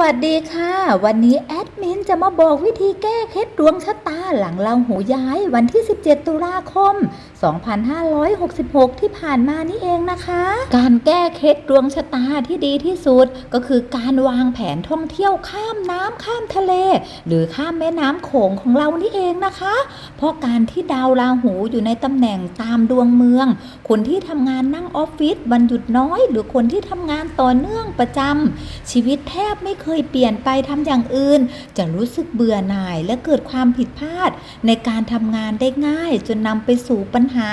วัสดีค่ะ วันนี้แอ มินจะมาบอกวิธีแก้เคล็ดดวงชะตาหลังเราหูย้ายวันที่ 17 ตุลาคม 2566 ที่ผ่านมานี่เองนะคะ การแก้เคล็ดดวงชะตาที่ดีที่สุด ก็คือการวางแผนท่องเที่ยวข้ามน้ำข้ามทะเล หรือข้ามแม่น้ำโขงของเรานี่เองนะคะ เพราะการที่ดาวราหูอยู่ในตำแหน่งตามดวงเมือง คนที่ทำงานนั่งออฟฟิศวันหยุดน้อย หรือคนที่ทำงานต่อเนื่องประจำชีวิตแทบไม่เคยเปลี่ยนไปทำอย่างอื่นจะรู้สึกเบื่อหน่ายและเกิดความผิดพลาด ในการทำงานได้ง่าย จนนำไปสู่ปัญหา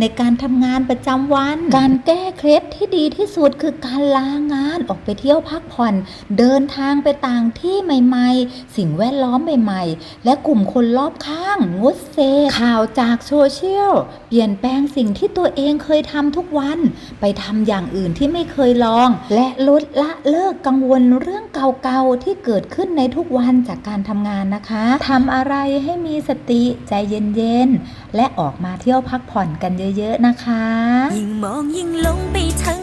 ในการทำงานประจำวัน การแก้เคล็ดที่ดีที่สุดคือการลางานออกไปเที่ยวพักผ่อน เดินทางไปต่างที่ใหม่ ๆ สิ่งแวดล้อมใหม่ ๆ และกลุ่มคนรอบข้างงดเซข่าวจากโซเชียลเปลี่ยนแปลงสิ่งที่ตัวเองเคยทำทุกวันไปทำอย่างอื่นที่ไม่เคยลอง และลดละเลิกกังวลเรื่องเก่าๆที่เกิดขึ้นในทุกวันจากการทำงานนะคะทำอะไรให้มีสติใจเย็นๆ และออกมาเที่ยวพักผ่อนกันเยอะๆนะคะ ยิ่งมองยิ่งหลงไปทั้ง